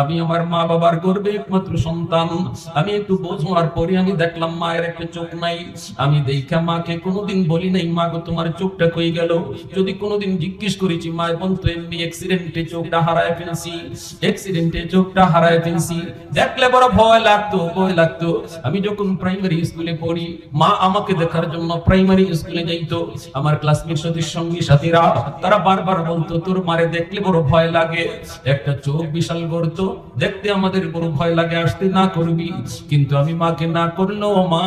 আমি আমার মা বাবার গর্বে একমাত্র সন্তান। আমি একটু বোঝ হওয়ার পরে আমি দেখলাম, মায়ের একটা চোখ নাই। আমি দেখা মাকে কোনোদিন বলি নাই, মা গো, তোমার চোখটা কই গেল? যদি কোনোদিন জিজ্ঞেস করেছি, মা বলতো এমনি অ্যাক্সিডেন্টে চোখটা হারায় ফেলছি অ্যাক্সিডেন্টে চোখটা হারায় ফেলছি। দেখলে বড় ভয় লাগতো ভয় লাগতো। আমি যখন প্রাইমারি স্কুলে পড়ি, মা আমাকে দেখার জন্য প্রাইমারি স্কুলে যাইতো। আমার ক্লাসমেট সাথীর সঙ্গী সাথীরা, তারা বারবার বলতো, তোর মারে দেখলে বড় ভয় লাগে। একটা চোখ বিশাল গর্ত দেখতে আমাদের বড় ভয় লাগে, আসতে না করবি। কিন্তু আমি মাকে না করল মা,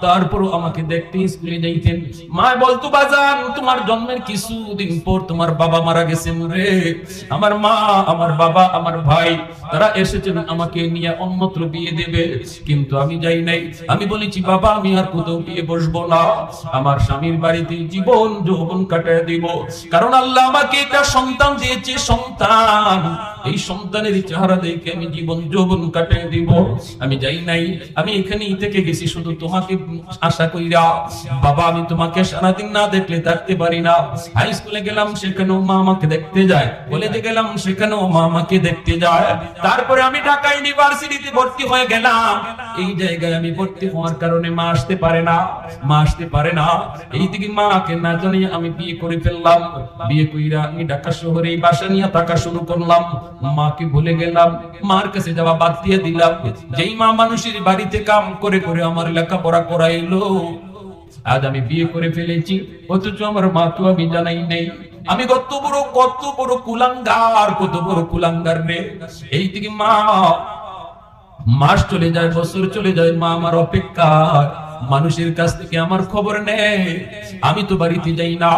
তারপরও আমাকে দেখতে স্কুলে যাইতেন। মা বলতো বাজান, তোমার জন্মের কিছুদিন পর তোমার বাবা মারা গেছেন রে। আমার মা, আমার বাবা, আমার ভাই, তারা এসেছেন আমাকে নিয়ে অন্যত্র বিয়ে দেবে। কিন্তু আমি যাই নাই। আমি বলেছি, বাবা, আমি আর কোথাও বিয়ে বসবো না। আমার স্বামীর বাড়িতে জীবন যৌবন কাটায় দিব। কারণ আল্লাহ আমাকে একটা সন্তান দিয়েছে, সন্তান। এই সন্তানের চেহারা দেখে আমি জীবন যৌবন কাটিয়ে দিব। আমি যাই নাই, আমি এখানেই থেকে গেছি, শুধু তোমাকে আশা কইরা। বাবা, আমি তোমাকে সারাদিন না দেখলে থাকতে পারি না। হাই স্কুলে গেলাম, সেখানেও মা আমাকে দেখতে যায়। কলেজে গেলাম, সেখানেও মা আমাকে দেখতে যায়। তারপরে আমি ঢাকা ইউনিভার্সিটিতে ভর্তি হয়ে গেলাম। এই জায়গায় আমি ভর্তি হওয়ার কারণে মা আসতে পারে না, মা আসতে পারে না। এই দিকে মাকে না জানিয়ে আমি বিয়ে করে ফেললাম। বিয়ে কইরা আমি ঢাকা শহরে এই বাসা নিয়ে থাকা শুরু করলাম। মাকে ভুলে গেলাম। মার কাছে যাওয়া বাদ দিয়ে দিলাম। যেই মা মানুষের বাড়িতে কাম করে করে আমার লেখাপড়া করাইলো। আজ আমি বিয়ে করে ফেলেছি, অথচ আমার মা তো আমি জানাই নেই। আমি কত বড় কত বড় কুলাঙ্গার, কত বড় কুলাঙ্গার রে। এই দিকে মা, মাস চলে যায়, বছর চলে যায়, মা আমার অপেক্ষা মানুষের কাছ থেকে আমার খবর নেই আমি তো বাড়িতে যাই না।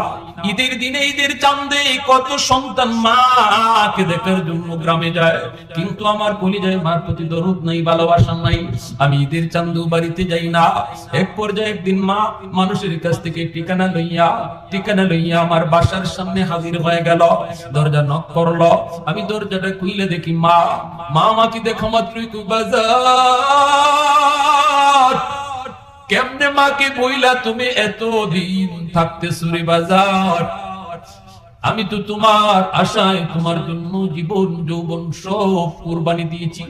ঈদের দিনে ঈদের চান্দে কত সন্তান মাকে দেখার জন্য গ্রামে যায়। কিন্তু আমার কলিজায় মার প্রতি দরদ নাই, ভালোবাসা নাই। আমি ঈদের চান্দু বাড়িতে যাই না। এক পর্যায়ে একদিন মা মানুষের কাছ থেকে ঠিকানা লইয়া ঠিকানা লইয়া আমার বাসার সামনে হাজির হয়ে গেল। দরজা নক করল। আমি দরজাটা খুইলে দেখি মা। মা আমাকে দেখা মাত্রই বাজার। কেমনে মাকে বইলা তুমি এত দিন থাকতে সুরে বাজার আমি তো তোমার আশায়, তোমার জন্য জীবন, যৌবন সব কোরবানি দিয়েছি।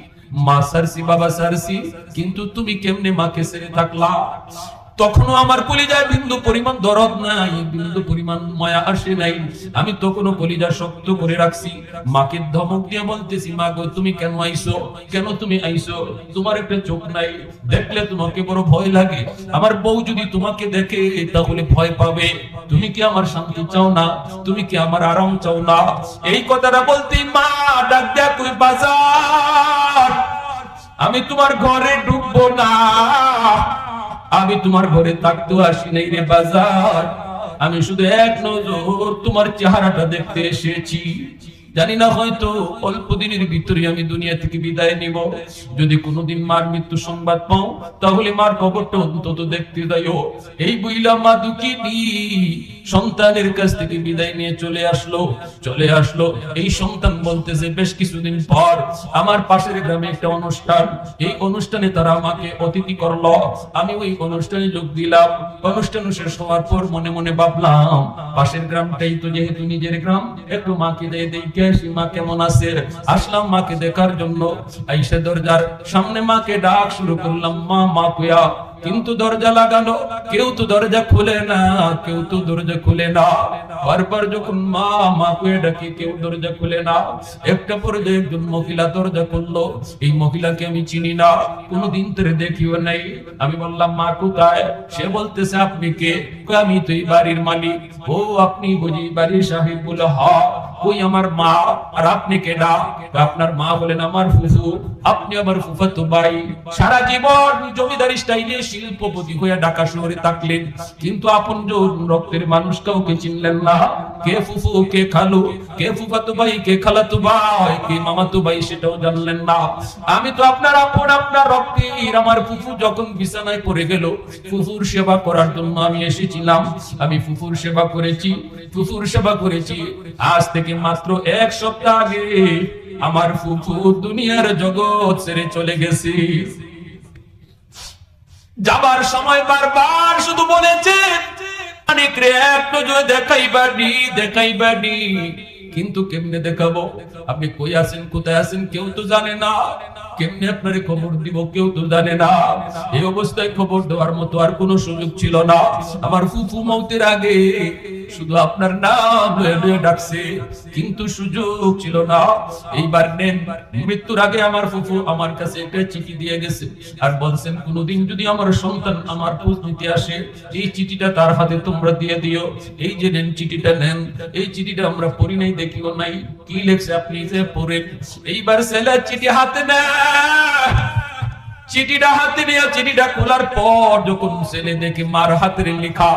মা সারসি, বাবা সারসি, কিন্তু তুমি কেমনে মাকে সেরে থাকলা? তখনও আমার কলিজায় বিন্দু পরিমাণ দরদ নাই, বিন্দু পরিমাণ মায়া আসে নাই। আমি তখনও কলিজা শক্ত করে রাখছি। মাকে ধমক দিয়ে বলতেছি, মা গো, তুমি কেন আইছো কেন তুমি আইছো তোমার একটা চোখ নাই। দেখলে তোমাকে বড় ভয় লাগে। আমার বউ যদি তোমাকে দেখে, তাহলে ভয় পাবে। তুমি কি আমার শান্তি চাও না? তুমি কি আমার আরাম চাও না? এই কথাটা বলতে মা ডাক দেয়া কই, বাজার, আমি তোমার ঘরে ঢুকবো না। আমি তোমার ঘরে থাকতে আসি নাই রে বাজার। আমি শুধু এক নজর তোমার চেহারাটা দেখতে এসেছি। জানি না হয়তো অল্প দিনের ভিতরে আমি দুনিয়া থেকে বিদায় নিব। যদি কোনোদিন মার মৃত্যু সংবাদ পাও, তাহলে মার খবরটা অন্তত দেখতে যাইও। এই বইলা মা দুঃখিনী সন্তানের কাছ থেকে বিদায় নিয়ে চলে আসলো চলে আসলো। এই সন্তান বলতেছে বেশ কিছুদিন পর আমার পাশের গ্রামে একটা অনুষ্ঠান। এই অনুষ্ঠানে তারা আমাকে অতিথি করল। আমি ওই অনুষ্ঠানে যোগ দিলাম। অনুষ্ঠান শেষ হওয়ার পর মনে মনে ভাবলাম, পাশের গ্রামটাই তো যেহেতু নিজের গ্রাম, একটু মাকে দিয়ে দেখে আসি? মা কেমন আছে আসলাম মাকে দেখার জন্য। আইসে দরজার সামনে মাকে ডাক শুরু করলাম, মা মা কুয়া কিন্তু দরজা লাগানো, কেউ তো দরজা খুলে না, কেউ তো দরজা খুলে না। বারবার যখন মা মা কুয়ে ডাকি, কেউ দরজা খুলে না। একটা পর্যায়ে একজন মহিলা দরজা খুললো, এই মহিলাকে আমি চিনি না, কোনোদিন ধরে দেখিও নাই। আমি বললাম, মা কোথায়? সে বলতেছে, আপনি কে? আমি তো এই বাড়ির মালিক। ও, আপনি বুঝি বাড়ির সাহেব বলে, হ কই আমার মা, আর আপনি কেডা আপনার মা বলেন আমার ফুফু, আপনি আমার ফুফাতো ভাই। সারা জীবন জমিদারি স্টাইলে শিল্পপতি হয়ে ঢাকা শহরে থাকলেন। কিন্তু আপন রক্তের মানুষ কাউকে চিনলেন না। কে ফুফু, কে খালু, কে ফুফাতো ভাই, কে খালাতো ভাই, কে মামাতো ভাই সেটাও জানলেন না। আমি তো আপনার আপন, আপনার রক্তের আমার ফুফু যখন বিছানায় পড়ে গেল, ফুফুর সেবা করার জন্য আমি এসেছিলাম। আমি ফুফুর সেবা করেছি, ফুফুর সেবা করেছি। আজ থেকে মাত্র এক সপ্তাহ আগে আমার ফুফু দুনিয়ার জগৎ ছেড়ে চলে গেছে। যাবার সময় বারবার শুধু বলেছে কিন্তু কেমনে দেখাবো? আপনি কই আছেন, কোথায় আছেন, কেউ তো জানে না। কেমনে আপনার খবর দিব? কেউ তো জানে না। এই অবস্থায় খবর দেওয়ার মতো আর কোনো সুযোগ ছিল না। আমার ফুফু মৌতের আগে শুধু আপনার নাম ডাকছে, কিন্তু সুযোগ ছিল না। এইবার নেন, মৃত্যুর আগে আমার ফুফু আমার কাছে একটা চিঠি দিয়ে গেছে। আর বলছেন, কোনোদিন যদি আমার সন্তান আমার খোঁজ নিতে আসে, এই চিঠিটা তার হাতে তোমরা দিয়ে দিও। এই যে নেন চিঠিটা নেন, এই চিঠিটা আমরা পড়ি নাই, দেখিও নাই। কি লেখছে আপনি যে পড়েন এইবার ছেলে চিঠি হাতে নেয়। চিঠিটা হাতে নিয়ে চিঠিটা খোলার পর যখন ছেলে দেখে মার হাতের লেখা,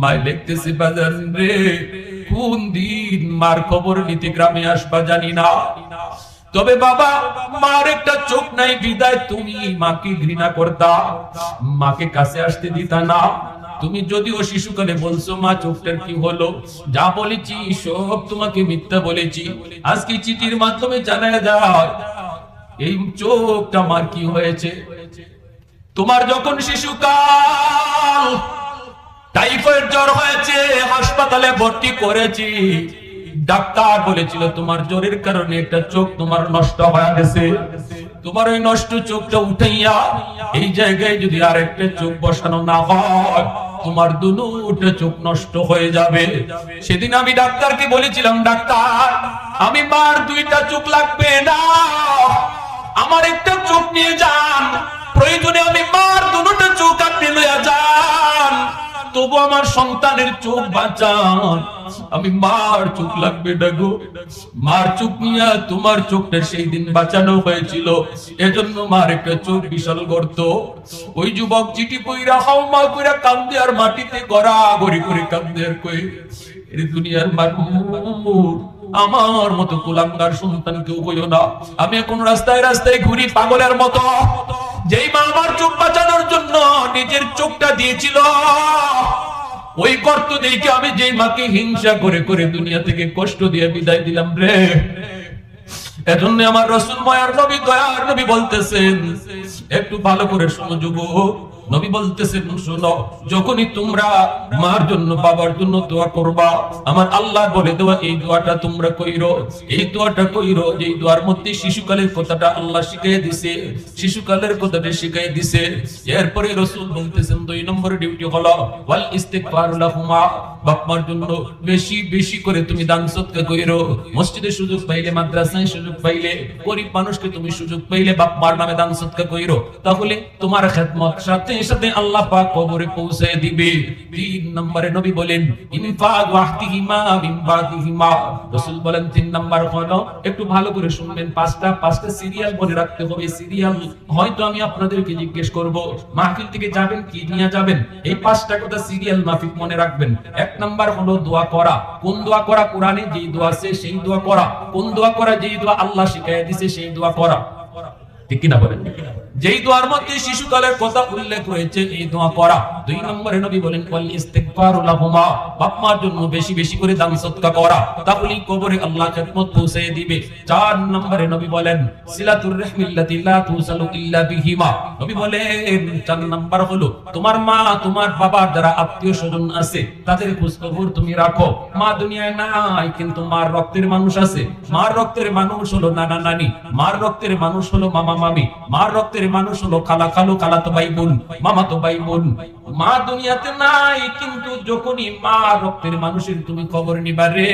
মায় লিখতেছে বাজার রে, কোন দিন মার খবর নিতে গ্রামে আসবা জানি না। তবে বাবা, মার একটা চোখ নাই, বিদায় তুমি মাকে ঘৃণা করতা। মাকে কাছে আসতে দিতা না। তুমি যদিও শিশুকালে বলছো, মা চোখটার কি হলো? যা বলেছি, সব তোমাকে মিথ্যা বলেছি। আজকে চিঠির মাধ্যমে জানায় দেওয়া এই চোখটা আমার কি হয়েছে? তোমার যখন শিশুকাল টাইফয়েড জ্বর হয়েছে, হাসপাতালে ভর্তি করেছি ডাক্তার বলেছিল, তোমার জ্বরের কারণে একটা চোখ তোমার নষ্ট হয়ে গেছে। তোমার ওই নষ্ট চোখটা উঠাইয়া এই জায়গায় যদি আর একটা চোখ বসানো না হয়, তোমার দুটা চোখ নষ্ট হয়ে যাবে। সেদিন আমি ডাক্তারকে বলেছিলাম, ডাক্তার, আমি মার দুইটা চোখ লাগবে না। আমার একটা চোখ নিয়ে যান। প্রয়োজনে আমি মার দুটো চোখ আপনি লইয়া যান। তবু আমার সন্তানের চোখ বাঁচান। আমি মার চোখ লাগবে না গো মার চোখ নিয়ে তোমার চোখটা সেই দিন বাঁচানো হয়েছিল। এজন্য মার একটা চোখ বিশাল গর্ত। ওই যুবক চিঠি কইরা হাও মা কইরা কান্দে আর মাটিতে গড়া গড়ি করে কান্দে আর কই, এর দুনিয়ার মানুষ, আমার মতো কুলাঙ্গার সন্তান কেউ কইও না। আমি এখন রাস্তায় রাস্তায় ঘুরি পাগলের মতো। যেই মা নিজের চোখটা দিয়েছিল। ওই গর্ত দেখে আমি যে মাকে হিংসা করে করে দুনিয়া থেকে কষ্ট দিয়ে বিদায় দিলাম রে? এজন্য আমার রসুল মায়ার নবী, দয়ার নবী বলতেছেন, একটু ভালো করে শোনো যুবক। নবী বলতেছেন, শোনো, যখনই তোমরা মার জন্য, বাবার জন্য দোয়া করবা, আমার আল্লাহ বলে দেওয়া, এই দোয়াটা তোমরা কইরো। এই দোয়াটা কইরো যে দোয়ার মধ্যে শিশুকালের কথাটা আল্লাহ শিখিয়ে দিছে, শিশুকালের কথাটা শিখিয়ে দিছে। এরপরে রসুল বলতেছেন, দুই নম্বর ডিউটি হলো, ওয়াল ইস্তিগফার লাহুমা। বাপমার জন্য বেশি বেশি করে তুমি দান সৎকা কইরো। মসজিদে সুযোগ পাইলে, মাদ্রাসায় সুযোগ পাইলে, গরিব মানুষকে তুমি সুযোগ পাইলে বাপ মার নামে দান সৎকা কইরো। তাহলে তোমার খেদমত সাথে সাথে আল্লাহ পাক কবরে পৌঁছে দিবে। তিন নম্বরে নবী বলেন, ইনফাক ওয়াহতিহিমা বাদিহিমা। রাসূল বলেন, তিন নম্বর হলো, একটু ভালো করে শুনবেন। পাঁচটা পাঁচটা সিরিয়াল মনে রাখতে হবে। সিরিয়াল হয়তো আমি আপনাদেরকে জিজ্ঞেস করব, মাহফিল থেকে যাবেন কি নিয়ে যাবেন? এই পাঁচটা কথা সিরিয়াল মাফিক মনে রাখবেন। এক নাম্বার হলো দোয়া করা। কোন দোয়া করা? কোরআনে যেই দোয়া আছে সেই দোয়া করা। কোন দোয়া করা? যেই দোয়া আল্লাহ শিখাইয়া দিছে সেই দোয়া করা। ঠিক কিনা বলেন? যেই দোয়ার মধ্যে শিশুকালের কথা উল্লেখ রয়েছে, এই দোয়া করা দুই নম্বরে নবী বলেন, ওয়াল লাহুমা। বাপ মার জন্য বেশি বেশি করে দান সদকা করা। তাহলেই কবরে আল্লাহ খেদমত পৌঁছে দিবে। চার নম্বরে নবী বলেন, সিলাতুর রাহমিল্লাতি লা তুসালু ইল্লা বিহিমা। নবী বলেন, চার নাম্বার হলো, তোমার মা, তোমার বাবার যারা আত্মীয় স্বজন আছে, তাদের তুমি রাখো। মা দুনিয়ায় নাই, কিন্তু মার রক্তের মানুষ আছে। মার রক্তের মানুষ হলো নানা নানি। মার রক্তের মানুষ হলো মামা মামি। মার রক্তের মানুষ হলো খালা খালু খালা তো ভাই বোন মামা তো ভাই বোন। মা দুনিয়াতে নাই, কিন্তু যখনই মা রক্তের মানুষের তুমি খবর নিবা রে,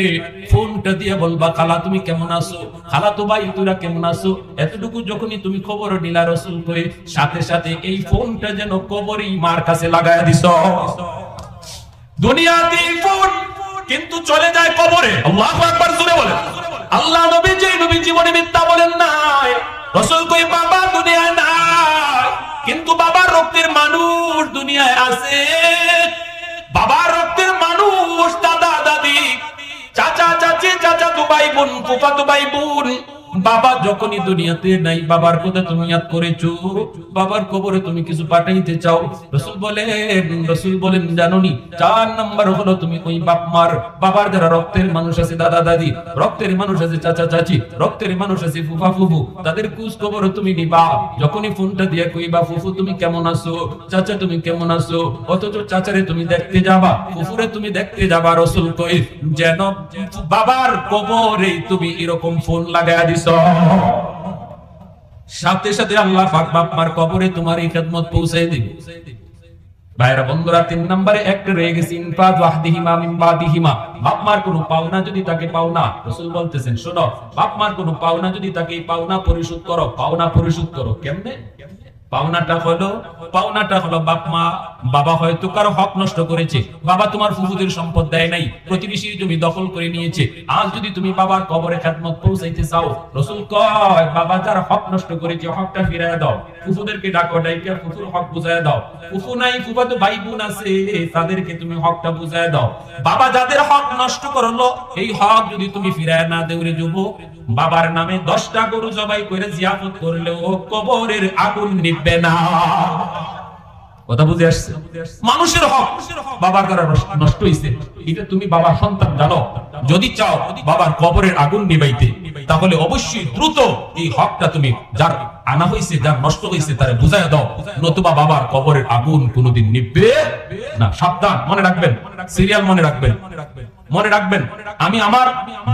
ফোনটা দিয়ে বলবা, খালা, তুমি কেমন আছো? খালা তো ভাই, তোরা কেমন আছো? এতটুকু যখনই তুমি খবর নিলা রসুল করে সাথে সাথে এই ফোনটা যেন কবরই মার কাছে লাগায়া দিছ। দুনিয়াতে ফোন কিন্তু চলে যায় কবরে। আল্লাহু আকবার জোরে বলেন। আল্লাহ নবী যে নবী জীবনে মিথ্যা বলেন নাই রসুল কই, বাবা, দুনিয়ায় নাই। কিন্তু বাবার রক্তের মানুষ দুনিয়ায় আছে। বাবার রক্তের মানুষ, দাদা, দাদি। চাচা, চাচি, চাচা, দুবাই বোন, ফুফা, দুবাই বোন বাবা যখনই দুনিয়াতে নাই, বাবার কথা তুমি ইয়াদ করেছ, বাবার কবরে তুমি কিছু পাঠাইতে চাও। রসুল বলেন রসুল বলেন, জানোনি, চার নাম্বার হলো তুমি ওই বাপ মার বাবার যারা রক্তের মানুষ আছে, দাদা, দাদি, রক্তের মানুষ আছে, চাচা, চাচি, রক্তের মানুষ আছে, ফুফা, ফুফু, তাদের কুচ খবর তুমি নিবা। যখনই ফোনটা দিয়ে কইবা ফুফু, তুমি কেমন আছো? চাচা, তুমি কেমন আছো? অথচ চাচারে তুমি দেখতে যাবা, ফুফুরে তুমি দেখতে যাবা। রসুল কই, যেন বাবার কবরে তুমি এরকম ফোন লাগায় দিছ সাথে সাথে আল্লাহ পাক বাপ্পার কবরে তোমার এই খেদমত পৌঁছাই দিবে। ভাইরা বন্ধুরা, তিন নম্বরে একটা রয়ে গেছে ইনফাদ ওয়াহদিহিমা মিন বাদিহিমা। বাপ কোনো পাওনা যদি তাকে পাওনা বলতেছেন, শোনো বাপমার কোনো পাওনা যদি তাকে পাওনা পরিশোধ করো, পাওনা পরিশোধ করো, কেমনে? পাওনাটা হলো পাওনাটা হলো বাপ মা, বাবা হয়তো কারও হক নষ্ট করেছে। বাবা তোমার ফুফুদের সম্পদ দেয় নাই প্রতিবেশীর জমি দখল করে নিয়েছে। আজ যদি তুমি বাবার কবরে খেদমত পৌঁছাইতে চাও, রসুল কয়, বাবা যার হক নষ্ট করেছে, হকটা ফিরায় দাও। ফুফুদেরকে ডাকো, ডাইকা ফুফুর হক বুঝায় দাও। ফুফু নাই, ফুফা তো ভাই বোন আছে, তাদেরকে তুমি হকটা বুঝায় দাও। বাবা যাদের হক নষ্ট করল, এই হক যদি তুমি ফিরায় না দেউরে যুবক, বাবার নামে দশটা গরু জবাই করে জিয়াফত করলেও কবরের আগুন নিবে না। কথা বুঝে আসছে? মানুষের হক বাবার দ্বারা নষ্ট- হইছে। এটা তুমি বাবার সন্তান, জানো? যদি চাও বাবার কবরের আগুন নিবাইতে, তাহলে অবশ্যই দ্রুত এই হকটা তুমি যার আনা হইছে, যার নষ্ট হইছে, তারে বুঝায় দাও। নতুবা বাবার কবরের আগুন কোনোদিন নিবে না। সাবধান, মনে রাখবেন। সিরিয়াল মনে রাখবেন মনে রাখবেন। আমি আমার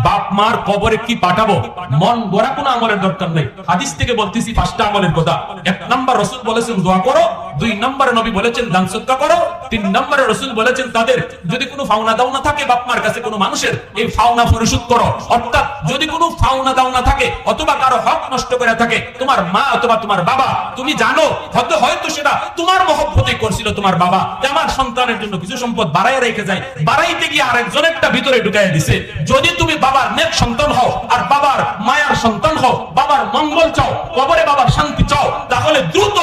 বাপ মার কবরে কি পাঠাবো? মন গড়া কোনো আমলের দরকার নেই। হাদিস থেকে বলতেছি পাঁচটা আমলের কথা। এক নম্বর রসুল বলেছেন, দোয়া করো। দুই নম্বরে নবী বলেছেন, দান করো। তিন নম্বরে রসুল বলেছেন, তাদের যদি কোনো ফাওনা দাওনা থাকে বাপ মার কাছে কোনো মানুষের, এই ফাওনা পরিশোধ করো। অর্থাৎ যদি কোনো ফাওনা দাওনা থাকে, অথবা কারও হক নষ্ট করে থাকে, তোমার মা অথবা তোমার বাবা, তুমি জানো, হয়তো হয়তো সেটা তোমার মহব্বতে করছিল তোমার বাবা আমার সন্তানের জন্য কিছু সম্পদ বাড়াই রেখে যায়, বাড়াইতে গিয়ে আরেকজনেরটা ভিতরে ঢুকাই দিছে। যদি তুমি বাবার নেক সন্তান হও, আর বাবার মায়ার সন্তান হও, বাবার মঙ্গল চাও, কবরে বাবার শান্তি চাও, তাহলে দ্রুত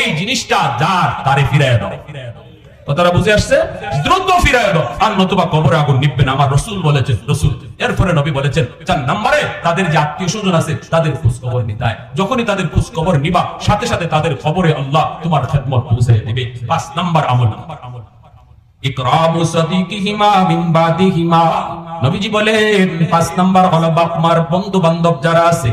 এই জিনিসটা যার, তারে ফিরায় দাও। কথাটা বুঝে আসছে? দ্রুত ফিরে এলো আর নতুবা কবরে আগুন নিবে না। আমার রসুল বলেছেন, রসুল, এরপরে নবী বলেছেন, চার নম্বরে তাদের যে আত্মীয় স্বজন আছে, তাদের খোঁজ খবর নিতায় যখনই তাদের খোঁজ খবর নিবা, সাথে সাথে তাদের খবরে আল্লাহ তোমার খেদমত পৌঁছে দিবে। পাঁচ নাম্বার আমল নাম্বার আমল। ইকরামু সাদিকিহিমা মিন বাদিহিমা। নবীজি বলেন, পাঁচ নাম্বার হলো বাপ মার বন্ধু বান্ধব যারা আছে,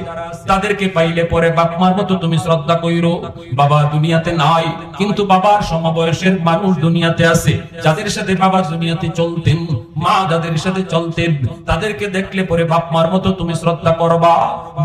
তাদেরকে পাইলে পরে বাপ মার মতো তুমি শ্রদ্ধা কইরো। বাবা দুনিয়াতে নাই, কিন্তু বাবার সমবয়সের মানুষ দুনিয়াতে আছে, যাদের সাথে বাবা দুনিয়াতে চলতেন, মা যাদের সাথে চলতেন, তাদেরকে দেখলে পরে বাপ মার মতো তুমি শ্রদ্ধা করবা।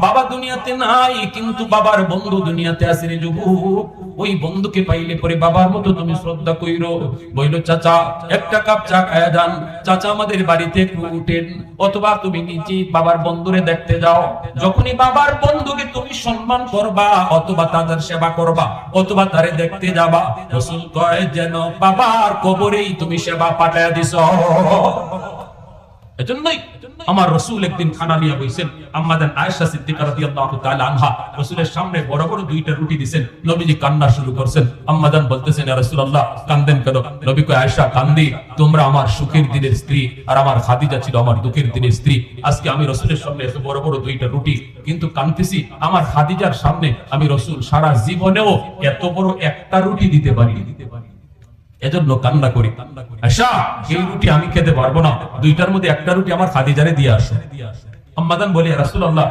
বাবা দুনিয়াতে নাই, কিন্তু বাবার বন্ধু দুনিয়াতে আছে রে যুবক। ওই বন্ধুকে পাইলে পরে বাবার মতো তুমি শ্রদ্ধা কইরো। বইল, চাচা, একটা কাপ চা খায়া যান। চাচা আমাদের বাড়িতে একটু উঠেন। অথবা তুমি নিজে বাবার বন্ধুরে দেখতে যাও। যখনই বাবার বন্ধুকে তুমি সম্মান করবা, অথবা তাদের সেবা করবা, অথবা তারে দেখতে যাবা, রসুল কয়, যেন বাবার কবরেই তুমি সেবা পাঠায়া দিছ। এজন্যই আমার রসুল একদিন খানা নিয়ে বইছেন, আম্মাদান আয়েশা সিদ্দিকা রাদিয়াল্লাহু তাআলা আনহা, রসুলের সামনে বড় বড় দুইটা রুটি দিবেন নবীজি কান্না শুরু করছেন, আম্মাদান বলতেছেন, ইয়া রাসূলুল্লাহ, কান্দেন কেন? নবী কয়, আয়েশা, কান্দি, তোমরা আমার সুখের দিনের স্ত্রী আর আমার খাদিজা ছিল আমার দুঃখের দিনের স্ত্রী। আজকে আমি রসুলের সামনে এত বড় বড় দুইটা রুটি, কিন্তু কান্দিছি আমার খাদিজার সামনে আমি রসুল সারা জীবনেও এত বড় একটা রুটি দিতে পারি দিতে পারি এজন্য কান্না করি। আশা এই রুটি আমি খেতে পারব না। দুইটার মধ্যে একটা রুটি আমার খাদিজারে দিয়ে আসো। আম্মাদান বলে রাসূলুল্লাহ,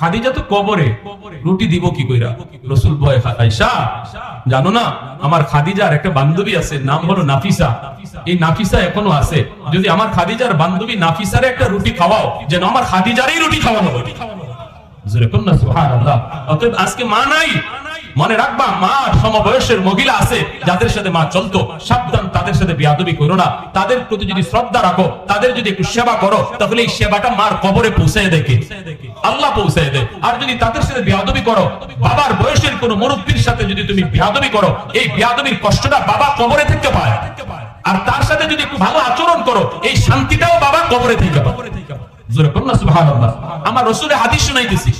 খাদিজা তো কবরে, রুটি দিব কি কইরা? রসুল বয় আয়সা জানো না, আমার খাদিজার একটা বান্ধবী আছে, নাম হলো নাফিসা। এই নাফিসা এখনও আছে। যদি আমার খাদিজার বান্ধবী নাফিসারে একটা রুটি খাওয়াও, যেন আমার খাদিজারই রুটি খাওয়ানো হবে জোরে কোন না সুবহানাল্লাহ। অতএব আজকে মা নাই মনে রাখবা, মা সমবয়সের মহিলা আছে, যাদের সাথে মা চলতো। সাবধান, তাদের সাথে বিয়াদবি করো না। তাদের প্রতি যদি শ্রদ্ধা রাখো, তাদের যদি একটু সেবা করো, তাহলে এই সেবাটা মার কবরে পৌঁছে দেখে আল্লাহ পৌঁছে দেয়। আর যদি তাদের সাথে বিয়াদবি করো, বাবার বয়সের কোন মুরব্বীর সাথে যদি তুমি বিয়াদবি করো, এই বিয়াদবির কষ্টটা বাবা কবরে থেকে পায়। আর তার সাথে যদি একটু ভালো আচরণ করো, এই শান্তিটাও বাবা কবরে থেকে পায়। জোরে সুবহানাল্লাহ। আমার রাসূলের হাদিস শুনাইতেছি।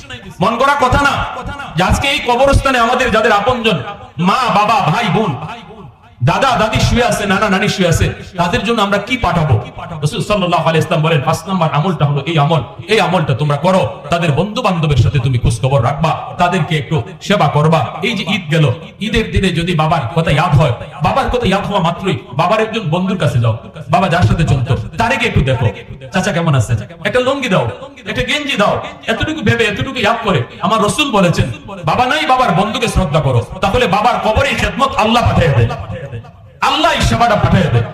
মন করা কথা না? যে আজকে এই কবরস্থানে আমাদের যাদের আপনজন মা বাবা ভাই বোন দাদা, দাদি শুয়ে আছে, নানা, নানি শুয়ে আছে, তাদের জন্য আমরা কি পাঠাবো? রাসূল ইসলাম বলেন, পাঁচ নাম্বার আমলটা হলো এই আমল। এই আমলটা তোমরা করো, তাদের বন্ধু বান্ধবের সাথে তুমি খোঁজ খবর রাখবা, তাদেরকে একটু সেবা করবা। এই যে ঈদ গেল, ঈদের দিনে যদি বাবার কথা ইয়াদ হয়, বাবার কথা ইয়াদ হওয়া মাত্রই বাবার একজন বন্ধুর কাছে যাও, বাবা যার সাথে চলতো, তারেকে একটু দেখো। চাচা কেমন আছে একটা লঙ্গি দাও, একটা গেঞ্জি দাও, এতটুকু ভেবে এতটুকু ইয়াদ করে আমার রসুল বলেছেন, বাবা নাই, বাবার বন্ধুকে শ্রদ্ধা করো, তাহলে বাবার কবরে খেদমত আল্লাহ পাঠিয়ে দেয়। আল্লাহ সেবাটা পাঠিয়ে দেয়।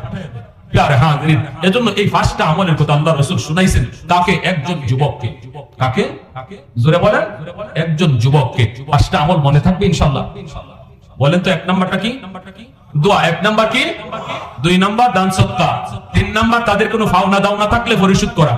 তাদের কোনো ফাওনা দাওনা থাকলে পরিশোধ করা।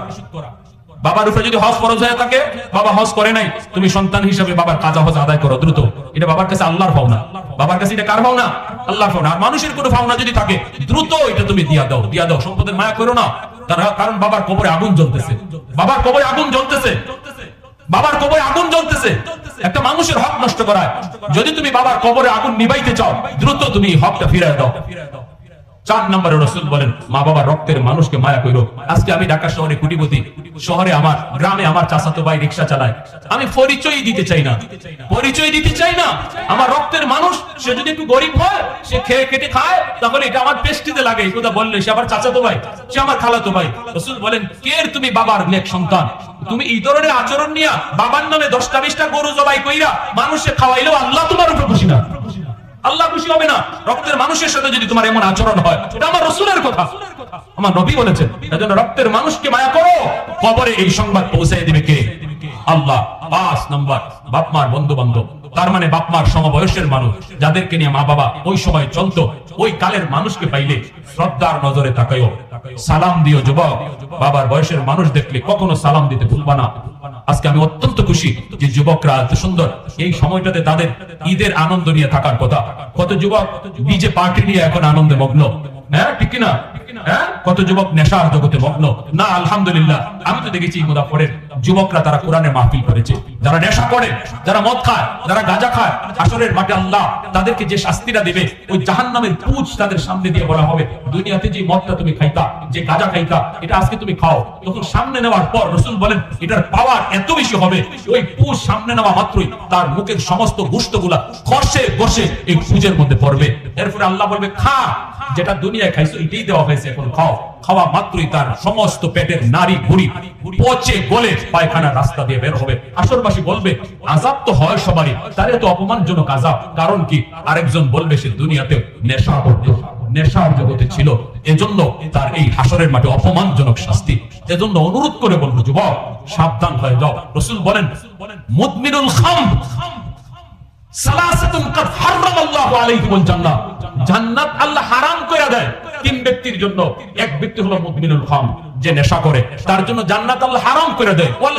বাবার উপরে যদি হজ ফরজ হয়ে থাকে, বাবা হজ করে নাই, তুমি সন্তান হিসেবে বাবার কাজা হজ আদায় করো, দ্রুত। এটা বাবার কাছে আল্লাহর পাওনা। বাবার কাছে এটা কার পাওনা? আল্লাহর ফাউনা মানুষের কোনো ফাউনা যদি থাকে, দ্রুত এটা তুমি দিয়া দাও দিয়া দাও, সম্পদের মায়া করো না। তারা কারণ বাবার কবরে আগুন জ্বলতেছে। বাবার কবরে আগুন জ্বলতেছে। বাবার কবরে আগুন জ্বলতেছে। একটা মানুষের হক নষ্ট করায়। যদি তুমি বাবার কবরে আগুন নিবাইতে চাও, দ্রুত তুমি হকটা ফিরায় দাও। চার নম্বরে রসুল বলেন, মা বাবার রক্তের মানুষকে মায়া কইরো। আজকে আমি ঢাকা শহরে কুটিপতি শহরে আমার, গ্রামে আমার চাচাতো ভাই রিক্সা চালায়। আমি পরিচয় দিতে চাই না। পরিচয় দিতে চাই না। আমার রক্তের মানুষ, সে যদি একটু গরিব হয়, সে খেয়ে কেটে খায়, তাহলে এটা আমার পেস্টিতে লাগে। এই বললে সে আমার চাচাতো ভাই, সে আমার খালাতো ভাই। রসুল বলেন, কে তুমি বাবার নেক সন্তান? তুমি এই ধরনের আচরণ নিয়া বাবার নামে দশটা বিশটা গরু জবাই কইরা মানুষে খাওয়াইলেও আল্লাহ তোমার উপর খুশি না। আল্লাহ খুশি হবে না। রক্তের মানুষের সাথে যদি তোমার এমন আচরণ হয়, এটা আমার রসুলের কথা। আমার নবী বলেছেন, এজন্য রক্তের মানুষকে মায়া করো। কবরে এই সংবাদ পৌঁছাই দিবে কে? আল্লাহ। পাঁচ নম্বর, বাপমার বন্ধু বান্ধব তার মানে বাপমার সমবয়সের মানুষ, যাদেরকে নিয়ে মা বাবা ওই সময় চলতো, ওই কালের মানুষকে পাইলে শ্রদ্ধার নজরে তাকাইও সালাম দিও যুবক। বাবার বয়সের মানুষ দেখলে কখনো সালাম দিতে ভুলবা না। আজকে আমি অত্যন্ত খুশি যে যুবকরা এত সুন্দর এই সময়টাতে তাদের ঈদের আনন্দ নিয়ে থাকার কথা। কত যুবক নিজে পার্টি নিয়ে এখন আনন্দে মগ্ন। হ্যাঁ ঠিক কিনা? হ্যাঁ? কত যুবক নেশার জগতে মগ্ন? না, আলহামদুলিল্লাহ। আমি তো দেখেছি যুবকরা তারা কোরআনে মাহফিল করেছে। যারা নেশা করে, যারা মদ খায়, যারা গাঁজা খায়, আসরের মাঠে আল্লাহ তাদেরকে যে শাস্তিটা দেবে, ওই জাহান্নামের পুঁজ তাদের সামনে দিয়ে বলা হবে। দুনিয়াতে যে মদটা তুমি খাইতা, যে গাঁজা খাইতা, এটা আজকে তুমি খাও। তখন সামনে নেওয়ার পর রসুল বলেন, এটার পাওয়ার এত বেশি হবে। ওই পুঁজ সামনে নেওয়া মাত্রই তার মুখের সমস্ত গুস্তগুলা খরচে বসে এই পুজের মধ্যে পড়বে। এরপরে আল্লাহ বলবে, খা যেটা দুনিয়ায় খাইছো, এটাই দেওয়া হয়েছে এখন, খাও। খাওয়া মাত্রই তার সমস্ত পেটের নারী ঘুরি পচে গলে পায়খানার রাস্তা দিয়ে বের হবে। আসরবাসী বলবে, আজাব তো হয় সবারই, তার এত অপমানজনক আজাব। কারণ কি? আরেকজন বলবে, সে দুনিয়াতে নেশা করত নেশার জগতে ছিল। এজন্য তার এই হাসরের মাঠে অপমানজনক শাস্তি। এজন্য অনুরোধ করে বলব যুবক, সাবধান হয়ে যাও। রসুল বলেন, মুদমিনুল খাম সালাসাতুন কাদ আলাইহিমুল জান্নাত আল্লাহ হারাম দেয় তিন ব্যক্তির জন্য। এক ব্যক্তি হলো মুদমিনুল খাম, যে নেশা করে। তার জন্য জান্নাত আল্লাহ হারাম করে দেয়। ওয়াল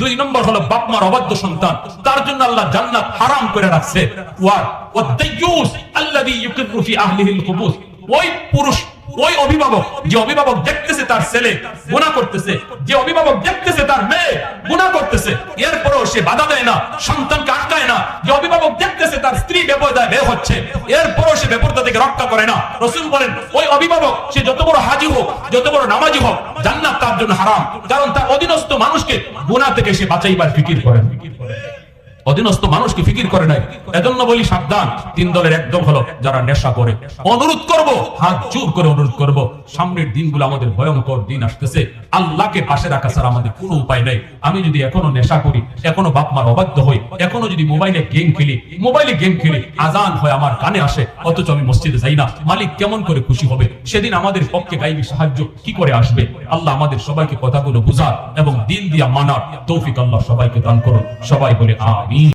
দুই নম্বর হলো বাপ মার অবাধ্য সন্তান। তার জন্য আল্লাহ জান্নাত হারাম করে রাখছে। ওয়ার ওয়াদাইয়ুস আল্লাযী ইউকিরু ফি আহলিহিল খুবুস ওই পুরুষ ওই অভিভাবক যে অভিভাবক দেখতেছে তার ছেলে, গুনাহ করতেছে। যে অভিভাবক দেখতেছে তার মেয়ে, গুনাহ করতেছে। এরপরও সে বাধা দেয় না, সন্তানকে আটকায় না। যে অভিভাবক দেখতেছে তার স্ত্রী বেপরদায় বের হচ্ছে, এরপরও সে বেপরদা থেকে রক্ষা করে না। রসুল বলেন, ওই অভিভাবক, সে যত বড় হাজি হোক, যত বড় নামাজি হোক, জান্নাত তার জন্য হারাম। কারণ তার অধীনস্থ মানুষকে গুনাহ থেকে সে বাঁচাইবার ফিকির করেন। অধীনস্থ মানুষকে ফিকির করে নাই। এজন্য বলি সাবধান, তিন দলের একদম হলো যারা নেশা করে। অনুরোধ করব, হাত জোর করে অনুরোধ করব, সামনের দিনগুলো আমাদের ভয়ঙ্কর দিন আসতেছে। আল্লাহকে পাশে রাখা ছাড়া আমাদের কোনো উপায় নাই। আমি যদি এখনও নেশা করি, এখনও বাপ মার অবাধ্য হই, এখনও যদি মোবাইলে গেম খেলি, মোবাইলে গেম খেলি, আজান হয় আমার কানে আসে, অথচ আমি মসজিদে যাই না। মালিক কেমন করে খুশি হবে? সেদিন আমাদের পক্ষে গাইবি সাহায্য কি করে আসবে? আল্লাহ আমাদের সবাইকে কথাগুলো বুঝার এবং দিন দিয়া মানার তৌফিক আল্লাহ সবাইকে দান করুন। সবাই বলে, আমিন।